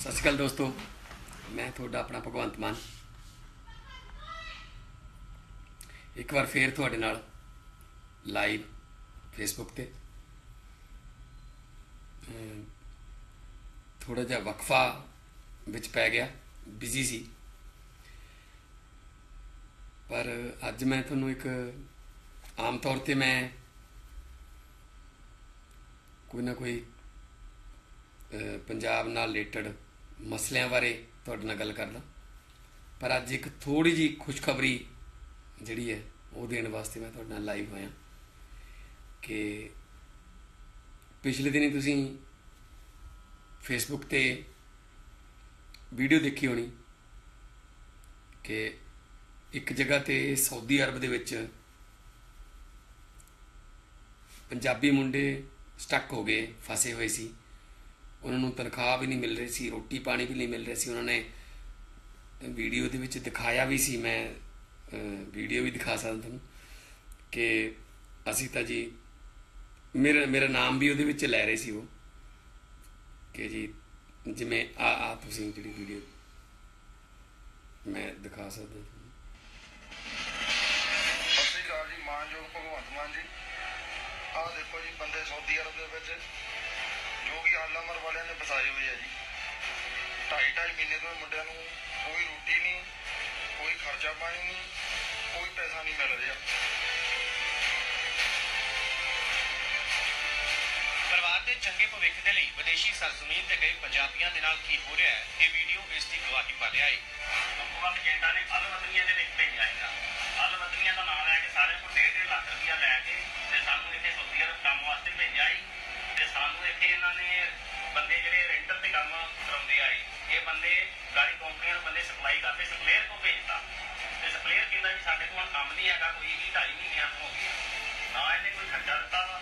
ਸਤਿ ਸ਼੍ਰੀ ਅਕਾਲ ਦੋਸਤੋ। ਮੈਂ ਤੁਹਾਡਾ ਆਪਣਾ ਭਗਵੰਤ ਮਾਨ। ਇੱਕ ਵਾਰ ਫੇਰ ਤੁਹਾਡੇ ਨਾਲ ਲਾਈਵ ਫੇਸਬੁੱਕ ਤੇ ਥੋੜਾ ਜਿਹਾ ਵਕਫਾ ਵਿੱਚ ਪੈ ਗਿਆ ਬਿਜ਼ੀ ਸੀ। ਪਰ ਅੱਜ ਮੈਂ ਤੁਹਾਨੂੰ ਇੱਕ ਆਮ ਤੌਰ ਤੇ ਮੈਂ ਕੋਈ ਨਾ ਕੋਈ ਪੰਜਾਬ ਨਾਲ ਰਿਲੇਟਡ ਮਸਲਿਆਂ ਬਾਰੇ ਤੁਹਾਡੇ ਨਾਲ ਗੱਲ ਕਰਦਾ। ਪਰ ਅੱਜ ਇੱਕ ਥੋੜੀ ਜੀ ਖੁਸ਼ਖਬਰੀ ਜਿਹੜੀ ਹੈ, ਉਹ ਦੇਣ ਵਾਸਤੇ ਮੈਂ ਤੁਹਾਡੇ ਨਾਲ ਲਾਈਵ ਹੋਇਆ। ਕਿ ਪਿਛਲੇ ਦਿਨੀ ਤੁਸੀਂ ਫੇਸਬੁੱਕ ਤੇ ਵੀਡੀਓ ਦੇਖੀ ਹੋਣੀ ਕਿ ਇੱਕ ਜਗ੍ਹਾ ਤੇ ਸਾਊਦੀ ਅਰਬ ਦੇ ਵਿੱਚ ਪੰਜਾਬੀ ਮੁੰਡੇ ਸਟਕ ਹੋ ਗਏ, ਫਸੇ ਹੋਏ ਸੀ। ਉਹਨਾਂ ਨੂੰ ਤਨਖਾਹ ਵੀ ਨਹੀਂ ਮਿਲ ਰਹੀ ਸੀ, ਰੋਟੀ ਪਾਣੀ ਵੀ ਨਹੀਂ ਮਿਲ ਰਿਹਾ ਸੀ ਉਹਨਾਂ ਨੇ। ਵੀਡੀਓ ਦੇ ਵਿੱਚ ਦਿਖਾਇਆ ਵੀ ਸੀ ਮੈਂ ਵੀਡੀਓ ਵੀ ਦਿਖਾ ਸਕਦਾ ਤੁਹਾਨੂੰ ਕਿ ਅਸੀਂ ਤਾਂ ਜੀ, ਮੇਰਾ ਮੇਰਾ ਨਾਮ ਵੀ ਉਹਦੇ ਵਿੱਚ ਲੈ ਰਹੇ ਸੀ ਉਹ। ਕਿ ਜੀ, ਜਿਵੇਂ ਆ ਆ ਤੁਸੀਂ ਜਿਹੜੀ ਵੀਡੀਓ ਮੈਂ ਦਿਖਾ ਸਕਦਾ ਸਤਿ ਸ਼੍ਰੀ ਅਕਾਲ ਜੀ, ਮਾਨਯੋਗ ਭਗਵੰਤ ਮਾਨ ਜੀ। ਆਹ ਦੇਖੋ ਜੀ, ਬੰਦੇ ਸਾਊਦੀ ਅਰਬ ਦੇ ਵਿੱਚ ਜੋ ਕਿ ਆਲਮਰ ਵਾਲਿਆਂ ਨੇ ਫਸਾਏ ਹੋਏ ਆ ਜੀ। ਢਾਈ ਢਾਈ ਮਹੀਨੇ ਤੋਂ ਇਹ ਮੁੰਡਿਆਂ ਨੂੰ ਕੋਈ ਰੋਟੀ ਨਹੀਂ ਕੋਈ ਖਰਚਾ ਪਾਣੀ ਨਹੀਂ ਕੋਈ ਪੈਸਾ ਨਹੀਂ ਮਿਲ ਰਿਹਾ। ਪਰਿਵਾਰ ਦੇ ਚੰਗੇ ਭਵਿੱਖ ਦੇ ਲਈ ਵਿਦੇਸ਼ੀ ਸਰਜ਼ਮੀਨ ਤੇ ਗਏ ਪੰਜਾਬੀਆਂ ਦੇ ਨਾਲ ਕੀ ਹੋ ਰਿਹਾ ਹੈ ਇਹ ਵੀਡੀਓ ਇਸ ਦੀ ਗਵਾਹੀ ਪਾ ਰਿਹਾ ਹੈ ਹੁਕੂਮਤ ਕੈਨੇਡਾ ਨੇ ਅਲ ਬੰਦੇ ਗਾੜੀ ਕੰਪਨੀਆਂ ਨੂੰ ਬੰਦੇ ਸਪਲਾਈ ਕਰਦੇ ਸਪਲੇਅਰ ਕੋ ਭੇਜਤਾ? ਤੇ ਸਪਲੇਅਰ ਕਹਿੰਦਾ ਜੀ ਸਾਡੇ ਕੋਲ ਕੰਮ ਨਹੀਂ ਹੈਗਾ ਕੋਈ ਵੀ ਢਾਈ ਮਹੀਨਿਆਂ ਤੋਂ ਹੋ ਗਿਆ। ਨਾ ਇਹਨੇ ਕੋਈ ਖਰਚਾ ਦਿੱਤਾ ਵਾ,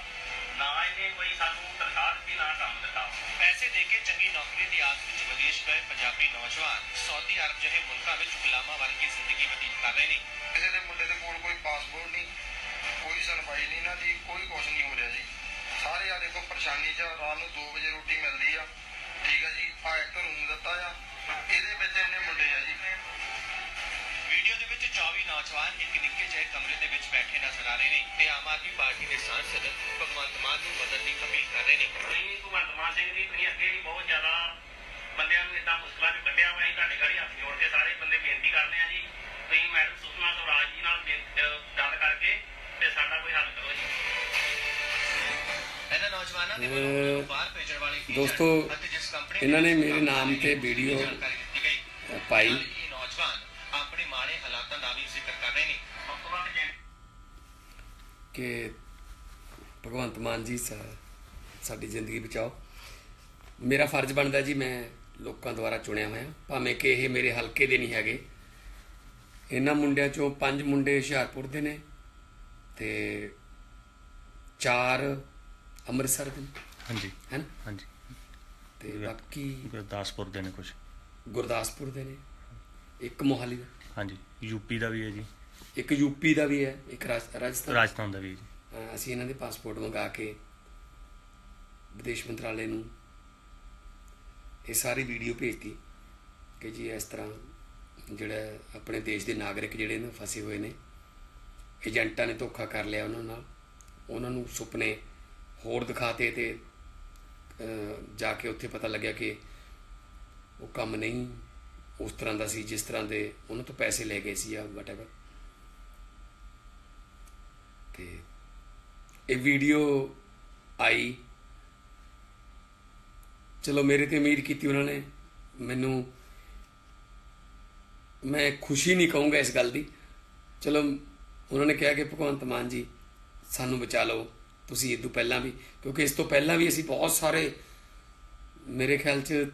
ਨਾ ਇਹਨੇ ਕੋਈ ਸਾਨੂੰ ਤਨਖਾਹ ਦਿੱਤੀ ਨਾ ਕੰਮ ਦਿੱਤਾ। ਪੈਸੇ ਦੇ ਕੇ ਚੰਗੀ ਨੌਕਰੀ ਦੀ ਆਸ ਵਿੱਚ ਵਿਦੇਸ਼ ਗਏ ਪੰਜਾਬੀ ਨੌਜਵਾਨ ਸਾਊਦੀ ਅਰਬ ਜਿਹੇ ਮੁਲਕਾਂ ਵਿੱਚ ਗੁਲਾਮਾਂ ਵਰਗੀ ਜ਼ਿੰਦਗੀ ਬਤੀਤ ਕਰ ਰਹੇ ਨੇ। ਕਿਸੇ ਦੇ ਮੁੰਡੇ ਦੇ ਕੋਲ ਕੋਈ ਪਾਸਪੋਰਟ ਨਹੀਂ ਕੋਈ ਸੁਣਵਾਈ ਨਹੀਂ ਨਾ ਜੀ ਕੋਈ ਕੁਝ ਨਹੀਂ ਹੋ ਰਿਹਾ ਜੀ। ਸਾਰੇ ਆ ਦੇਖੋ ਪਰੇਸ਼ਾਨੀ ਚ ਆ, ਰਾਤ ਨੂੰ 2 ਵਜੇ ਰੋਟੀ ਮਿਲਦੀ ਆ। ਠੀਕ ਆ ਜੀ ਆ ਇੱਕ ਰੂਮ ਦਿੱਤਾ ਆ। ਇਹਦੇ ਵਿੱਚ ਇੰਨੇ ਮੁੰਡੇ ਆ ਜੀ। ਵੀਡੀਓ ਦੇ ਵਿੱਚ 24 ਨੌਜਵਾਨ ਇੱਕ ਨਿੱਕੇ ਜਿਹੇ ਕਮਰੇ ਦੇ ਵਿੱਚ ਬੈਠੇ ਨਜ਼ਰ ਆ ਰਹੇ ਨੇ ਤੇ ਆਮ ਆਦਮੀ ਪਾਰਟੀ ਦੇ ਸਾਂਸਦ ਭਗਵੰਤ ਮਾਨ ਨੂੰ ਮਦਦ ਦੀ ਅਪੀਲ ਕਰ ਰਹੇ ਨੇ। ਤੁਸੀਂ ਭਗਵੰਤ ਮਾਨ ਸਿੰਘ ਜੀ ਤੁਸੀਂ ਅੱਗੇ ਵੀ ਬਹੁਤ ਜ਼ਿਆਦਾ ਬੰਦਿਆਂ ਨੂੰ ਇਦਾਂ ਮੁਸ਼ਕਲਾਂ 'ਚ ਕੱਢਿਆ ਹੋਇਆ ਹੈ ਤੁਹਾਡੇ ਘੜੀ ਹੱਥ ਜੋੜ ਕੇ ਸਾਰੇ ਬੰਦੇ ਬੇਨਤੀ ਕਰਦੇ ਆ ਜੀ ਤੁਸੀਂ ਮੈਡਮ ਸੁਸ਼ਮਾ ਸਵਰਾਜ ਜੀ ਨਾਲ ਗੱਲ ਕਰਕੇ ਤੇ ਸਾਡਾ ਕੋਈ ਹੱਲ ਕਰੋ ਜੀ। ਦੋਸਤੋ, ਇਹਨਾਂ ਨੇ ਮੇਰੇ ਨਾਮ ਤੇ ਵੀਡੀਓ ਪਾਈ। ਨਾਲ ਹੀ ਇਹ ਨੌਜਵਾਨ ਆਪਣੇ ਮਾੜੇ ਹਾਲਾਤਾਂ ਦਾ ਵੀ ਜ਼ਿਕਰ ਕਰ ਰਹੇ ਨੇ। ਮੁੱਖ ਜੇ ਕਿ ਭਗਵੰਤ ਮਾਨ ਜੀ ਸਾਡੀ ਜ਼ਿੰਦਗੀ ਬਚਾਓ। ਮੇਰਾ ਫਰਜ਼ ਬਣਦਾ ਜੀ ਮੈਂ ਲੋਕਾਂ ਦੁਆਰਾ ਚੁਣਿਆ ਹੋਇਆ। ਭਾਵੇਂ ਕਿ ਇਹ ਮੇਰੇ ਹਲਕੇ ਦੇ ਨਹੀਂ ਹੈਗੇ। ਇਹਨਾਂ ਮੁੰਡਿਆਂ ਚੋਂ ਪੰਜ ਮੁੰਡੇ ਹੁਸ਼ਿਆਰਪੁਰ ਦੇ ਨੇ ਤੇ ਚਾਰ ਅੰਮ੍ਰਿਤਸਰ ਦੇ ਨੇ? ਹਾਂਜੀ। ਹਨ? ਹਾਂਜੀ। ਤੇ ਬਾਕੀ ਗੁਰਦਾਸਪੁਰ ਦੇ ਨੇ ਕੁਝ ਗੁਰਦਾਸਪੁਰ ਦੇ ਨੇ। ਇੱਕ ਮੋਹਾਲੀ ਦਾ। ਹਾਂਜੀ। ਯੂਪੀ ਦਾ ਵੀ ਹੈ ਜੀ। ਇੱਕ ਯੂਪੀ ਦਾ ਵੀ ਹੈ ਇੱਕ ਰਾਜ- ਰਾਜਸਥਾਨ ਰਾਜਸਥਾਨ ਦਾ ਵੀ ਹੈ ਜੀ। ਅਹ ਅਸੀਂ ਇਹਨਾਂ ਦੇ ਪਾਸਪੋਰਟ ਮੰਗਾ ਕੇ ਵਿਦੇਸ਼ ਮੰਤਰਾਲੇ ਨੂੰ ਇਹ ਸਾਰੀ ਵੀਡੀਓ ਭੇਜਤੀ ਕਿ ਜੀ ਇਸ ਤਰ੍ਹਾਂ ਜਿਹੜਾ ਆਪਣੇ ਦੇਸ਼ ਦੇ ਨਾਗਰਿਕ ਜਿਹੜੇ ਨੇ ਫਸੇ ਹੋਏ ਨੇ। ਏਜੰਟਾਂ ਨੇ ਧੋਖਾ ਕਰ ਲਿਆ ਉਹਨਾਂ ਨਾਲ। ਉਹਨਾਂ ਨੂੰ ਸੁਪਨੇ ਹੋਰ ਦਿਖਾਤੇ ਤੇ ਜਾ ਕੇ ਉੱਥੇ ਪਤਾ ਲੱਗਿਆ ਕਿ ਉਹ ਕੰਮ ਨਹੀਂ ਉਸ ਤਰ੍ਹਾਂ ਦਾ ਸੀ, ਜਿਸ ਤਰ੍ਹਾਂ ਦੇ ਉਹਨਾਂ ਤੋਂ ਪੈਸੇ ਲੈ ਗਏ ਸੀ ਆ ਵਟਐਵਰ ਤੇ ਇਹ ਵੀਡੀਓ ਆਈ। ਚਲੋ ਮੇਰੇ ਤੇ ਉਮੀਦ ਕੀਤੀ ਉਹਨਾਂ ਨੇ। ਮੈਨੂੰ, ਮੈਂ ਖੁਸ਼ੀ ਨਹੀਂ ਕਹੂੰਗਾ ਇਸ ਗੱਲ ਦੀ। ਚਲੋ, ਉਹਨਾਂ ਨੇ ਕਿਹਾ ਕਿ ਭਗਵੰਤ ਮਾਨ ਜੀ, ਸਾਨੂੰ ਬਚਾ ਲਓ। ਤੁਸੀਂ ਇਹ ਤੋਂ ਪਹਿਲਾਂ ਵੀ, ਕਿਉਂਕਿ ਇਸ ਤੋਂ ਪਹਿਲਾਂ ਵੀ ਅਸੀਂ ਬਹੁਤ ਸਾਰੇ, ਮੇਰੇ ਖਿਆਲ 'ਚ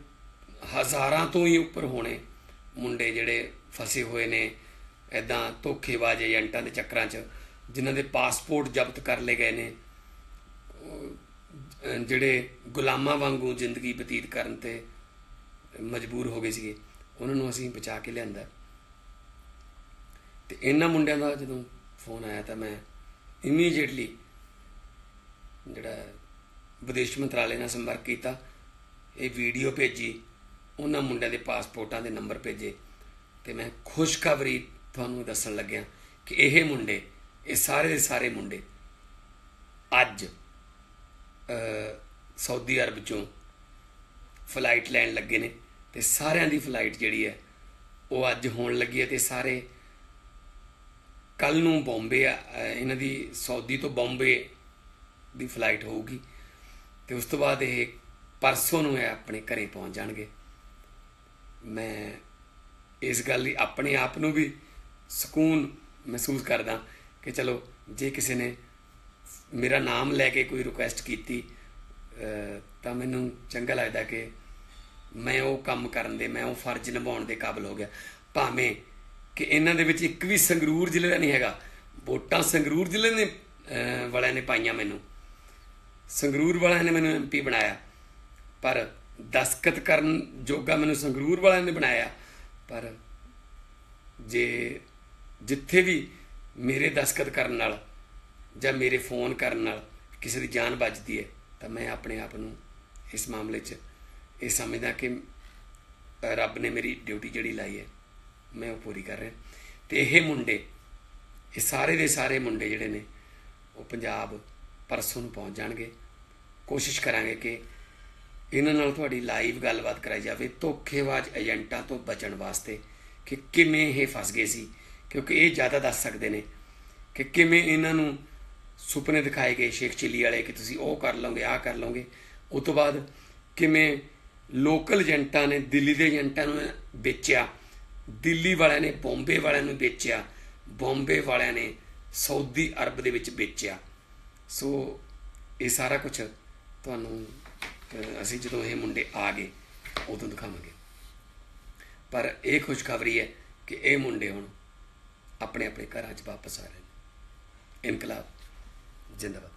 ਹਜ਼ਾਰਾਂ ਤੋਂ ਹੀ ਉੱਪਰ ਹੋਣੇ ਮੁੰਡੇ ਜਿਹੜੇ ਫਸੇ ਹੋਏ ਨੇ ਐਦਾਂ ਧੋਖੇਬਾਜ਼ ਏਜੰਟਾਂ ਦੇ ਚੱਕਰਾਂ 'ਚ, ਜਿਨ੍ਹਾਂ ਦੇ ਪਾਸਪੋਰਟ ਜ਼ਬਤ ਕਰ ਲਏ ਗਏ ਨੇ ਜਿਹੜੇ ਗੁਲਾਮਾਂ ਵਾਂਗੂ ਜ਼ਿੰਦਗੀ ਬਤੀਤ ਕਰਨ ਤੇ ਮਜਬੂਰ ਹੋ ਗਏ ਸੀਗੇ, ਉਹਨਾਂ ਨੂੰ ਅਸੀਂ ਬਚਾ ਕੇ ਲਿਆਂਦਾ ਤੇ ਇਹਨਾਂ ਮੁੰਡਿਆਂ ਦਾ ਜਦੋਂ ਫੋਨ ਆਇਆ ਤਾਂ ਮੈਂ ਇਮੀਡੀਏਟਲੀ ਜਿਹੜਾ ਵਿਦੇਸ਼ ਮੰਤਰਾਲੇ ਨਾਲ ਸੰਪਰਕ ਕੀਤਾ, ਇਹ ਵੀਡੀਓ ਭੇਜੀ, ਉਹਨਾਂ ਮੁੰਡਿਆਂ ਦੇ ਪਾਸਪੋਰਟਾਂ ਦੇ ਨੰਬਰ ਭੇਜੇ ਤੇ ਮੈਂ ਖੁਸ਼ਖਬਰੀ ਤੁਹਾਨੂੰ ਦੱਸਣ ਲੱਗਿਆ ਕਿ ਇਹ ਮੁੰਡੇ, ਇਹ ਸਾਰੇ ਦੇ ਸਾਰੇ ਮੁੰਡੇ ਅੱਜ ਸਾਊਦੀ ਅਰਬ ਚੋਂ ਫਲਾਈਟ ਲੈਣ ਲੱਗੇ ਨੇ ਤੇ ਸਾਰਿਆਂ ਦੀ ਫਲਾਈਟ ਜਿਹੜੀ ਹੈ, ਉਹ ਅੱਜ ਹੋਣ ਲੱਗੀ ਹੈ ਤੇ ਸਾਰੇ ਕੱਲ ਨੂੰ ਬੰਬੇ ਇਹਨਾਂ ਦੀ ਸਾਊਦੀ ਤੋਂ ਬੰਬੇ ਦੀ ਫਲਾਈਟ ਹੋਊਗੀ। ਤੇ ਉਸ ਤੋਂ ਬਾਅਦ ਇਹ ਪਰਸੋਂ ਨੂੰ ਇਹ ਆਪਣੇ ਘਰੇ ਪਹੁੰਚ ਜਾਣਗੇ। ਮੈਂ ਇਸ ਗੱਲ ਲਈ ਆਪਣੇ ਆਪ ਨੂੰ ਵੀ ਸਕੂਨ ਮਹਿਸੂਸ ਕਰਦਾ ਕਿ ਚਲੋ, ਜੇ ਕਿਸੇ ਨੇ ਮੇਰਾ ਨਾਮ ਲੈ ਕੇ ਕੋਈ ਰਿਕੁਐਸਟ ਕੀਤੀ ਤਾਂ ਮੈਨੂੰ ਚੰਗਾ ਲੱਗਦਾ ਕਿ ਮੈਂ ਉਹ ਕੰਮ ਕਰਨ ਦੇ, ਮੈਂ ਉਹ ਫਰਜ਼ ਨਿਭਾਉਣ ਦੇ ਕਾਬਿਲ ਹੋ ਗਿਆ। ਭਾਵੇਂ ਕਿ ਇਹਨਾਂ ਦੇ ਵਿੱਚ ਇੱਕ ਵੀ ਸੰਗਰੂਰ ਜ਼ਿਲ੍ਹੇ ਦਾ ਨਹੀਂ ਹੈਗਾ, ਵੋਟਾਂ ਸੰਗਰੂਰ ਜ਼ਿਲ੍ਹੇ ਨੇ ਵਾਲਿਆਂ ਨੇ ਪਾਈਆਂ ਮੈਨੂੰ। ਸੰਗਰੂਰ ਵਾਲਿਆਂ ਨੇ ਮੈਨੂੰ ਐਮਪੀ ਬਣਾਇਆ। ਪਰ ਦਸਕਤ ਕਰਨ ਜੋਗਾ ਮੈਨੂੰ ਸੰਗਰੂਰ ਵਾਲਿਆਂ ਨੇ ਬਣਾਇਆ। ਪਰ ਜੇ ਜਿੱਥੇ ਵੀ ਮੇਰੇ ਦਸਕਤ ਕਰਨ ਨਾਲ ਜਾਂ ਮੇਰੇ ਫੋਨ ਕਰਨ ਨਾਲ ਕਿਸੇ ਦੀ ਜਾਨ ਬਚਦੀ ਹੈ, ਤਾਂ ਮੈਂ ਆਪਣੇ ਆਪ ਨੂੰ ਇਸ ਮਾਮਲੇ 'ਚ ਇਹ ਸਮਝਦਾ ਕਿ ਰੱਬ ਨੇ ਮੇਰੀ ਡਿਊਟੀ ਜਿਹੜੀ ਲਾਈ ਹੈ, ਮੈਂ ਉਹ ਪੂਰੀ ਕਰ ਰਿਹਾ। ਤੇ ਇਹ ਮੁੰਡੇ, ਇਹ ਸਾਰੇ ਦੇ ਸਾਰੇ ਮੁੰਡੇ ਜਿਹੜੇ ਨੇ, ਉਹ ਪੰਜਾਬ ਪਰਸੋਂ ਨੂੰ ਪਹੁੰਚ ਜਾਣਗੇ। ਕੋਸ਼ਿਸ਼ ਕਰਾਂਗੇ ਕਿ ਇਹਨਾਂ ਨਾਲ ਤੁਹਾਡੀ ਲਾਈਵ ਗੱਲਬਾਤ ਕਰਾਈ ਜਾਵੇ, ਧੋਖੇਬਾਜ਼ ਏਜੰਟਾਂ ਤੋਂ ਬਚਣ ਵਾਸਤੇ ਕਿ ਕਿਵੇਂ ਇਹ ਫਸ ਗਏ ਸੀ, ਕਿਉਂਕਿ ਇਹ ਜ਼ਿਆਦਾ ਦੱਸ ਸਕਦੇ ਨੇ ਕਿ ਕਿਵੇਂ ਇਹਨਾਂ ਨੂੰ ਸੁਪਨੇ ਦਿਖਾਏ ਗਏ ਸ਼ੇਖ ਚਿੱਲੀ ਵਾਲੇ ਕਿ ਤੁਸੀਂ ਉਹ ਕਰ ਲਓਗੇ, ਆਹ ਕਰ ਲਓਗੇ। ਉਸ ਤੋਂ ਬਾਅਦ ਕਿਵੇਂ ਲੋਕਲ ਏਜੰਟਾਂ ਨੇ, ਦਿੱਲੀ ਦੇ ਏਜੰਟਾਂ ਨੂੰ ਵੇਚਿਆ, ਦਿੱਲੀ ਵਾਲਿਆਂ ਨੇ, ਬੰਬੇ ਵਾਲਿਆਂ ਨੂੰ ਵੇਚਿਆ, ਬੰਬੇ ਵਾਲਿਆਂ ਨੇ ਸਾਊਦੀ ਅਰਬ ਦੇ ਵਿੱਚ ਵੇਚਿਆ। ਸੋ ਇਹ ਸਾਰਾ ਕੁਝ ਤੁਹਾਨੂੰ ਅਸੀਂ ਜਦੋਂ ਇਹ ਮੁੰਡੇ ਆ ਗਏ, ਉਦੋਂ ਦਿਖਾਵਾਂਗੇ। ਪਰ ਇਹ ਖੁਸ਼ਖਬਰੀ ਹੈ ਕਿ ਇਹ ਮੁੰਡੇ ਹੁਣ ਆਪਣੇ ਆਪਣੇ ਘਰਾਂ 'ਚ ਵਾਪਸ ਆ ਰਹੇ ਨੇ। ਇਨਕਲਾਬ, ਜਿੰਦਾਬਾਦ।